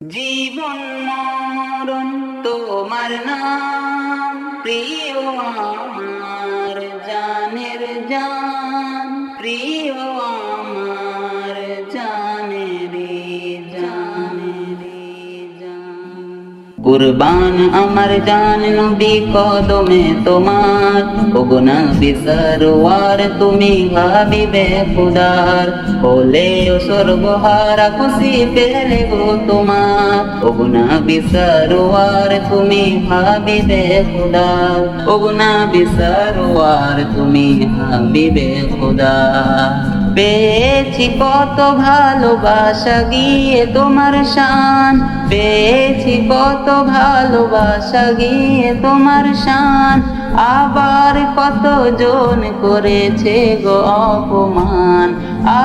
জীবন মরণ তোমার নাম প্রিয় আমার জানের জান প্রিয় কুরবান আমার জান নবী কদমে তোমার। ওগুনা বিসরওয়ার তুমি হাবিবে খুদার। হলে সর্বহারা খুশি পেলে গো তোমার। ওগুনা বিসরওয়ার তুমি হাবিবে খুদার। ওগুনা বিসরওয়ার তুমি হাবিবে খুদার। পেয়েছি কত ভালোবাসা গিয়ে তোমার শান। পেয়েছি কত ভালোবাসা গিয়ে তোমার শান। আবার কত জন করেছে গো অপমান?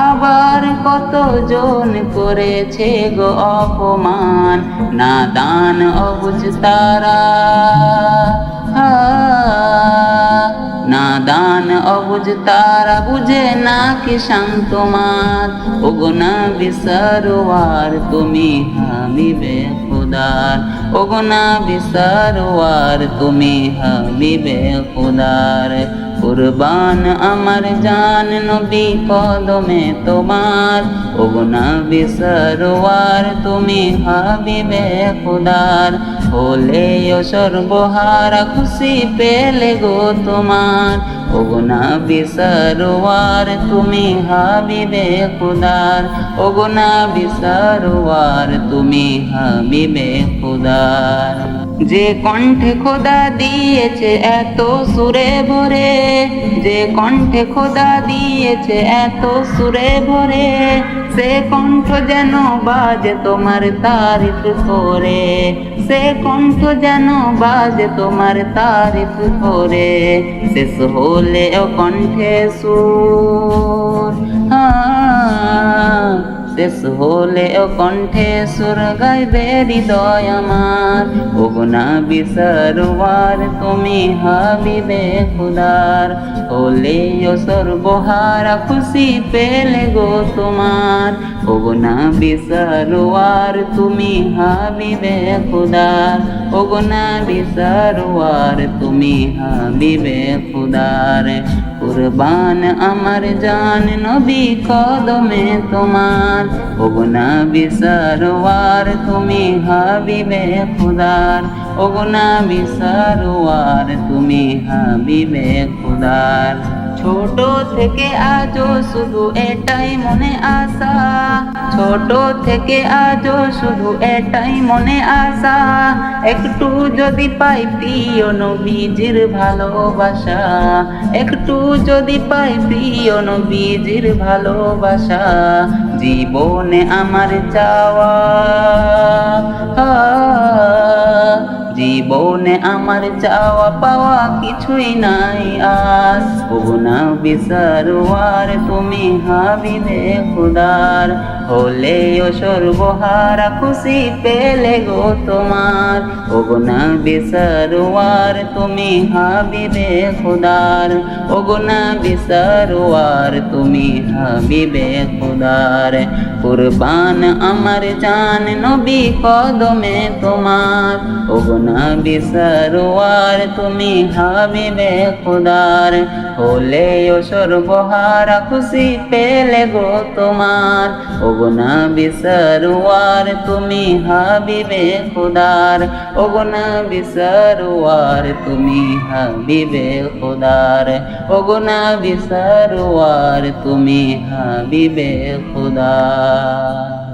আবার কত জন করেছে গো অপমান? না দান অবুঝ তারা। দান অবুজ তারা বুঝে না কি শান্ত তোমার ওগোনা বিসারোয়ার তুমি হামিবে খুদার। ওগোনা বিসারোয়ার তুমি হামিবে খুদার। কুরবান আমার জান নবী কদমে তোমার। ওগোনা বিসারোয়ার তুমি হাবিবে খুদার। হলে ও সর্বহারা খুশি পেলে গো তোমার। ওগোনা বিসারোয়ার তুমি হাবিবে খুদার। ওগোনা বিসারোয়ার তুমি হাবিবে খুদার। যে কণ্ঠে খোদা দিয়েছে, এত সুরে ভরে যে কণ্ঠে খোদা দিয়েছে এত সুরে ভরে, সে কণ্ঠ যেন বাজে তোমার তারিফ করে, সে কণ্ঠ যেন বাজে তোমার তারিফ করে, শেষ হলে ও কণ্ঠে সুর। হ্যাঁ শেষ হলে ও কণ্ঠে সুর গাইবে হৃদয় আমার। ওগুনা বিসরওয়ার তুমি হাবিবে খুদার। হলে ও সর্বহারা খুশি পেলে গো তোমার। ওগুনা বিসরওয়ার তুমি হাবিবে খুদার। ওগুনা বিসরওয়ার তুমি হাবিবে খুদার। কুরবান আমার জান নবী কদমে তোমার। ওগুনা বিসরওয়ার তুমি হাবিবে খুদার। ওগুনা বিসরওয়ার তুমি হাবিবে খুদার। ছোট থেকে আজও শুধু এটাই মনে আশা। ছোট থেকে আজও শুধু এটাই মনে আশা। একটু যদি পাই প্রিয় নবীজির ভালোবাসা, একটু যদি পাই প্রিয় নবীজির ভালোবাসা, জীবনে আমার চাওয়া। জীবনে আমার চাওয়া পাওয়া কিছুই নাই। আজ ওগুনা বিসারওয়ার তুমি হাবিবে খুদার। হলে ও সর্বহারা খুশি পেলে গো তোমার। ওগুনা বিসারওয়ার তুমি হাবিবে খুদার। ওগুনা বিসারওয়ার তুমি হাবিবে খুদার। কুরবান আমার জান নবী কদমে তোমার। ওগুনা বিসারওয়ার তুমি হাবিবে খুদার। হলে ও সর্বহারা খুশি পেলে গো তোমার। ওগুনা বিসারওয়ার তুমি হাবিবে খুদার। ওগুনা বিসারওয়ার তুমি হাবিবে খুদার। ওগুনা বিসারওয়ার তুমি হাবিবে খুদার।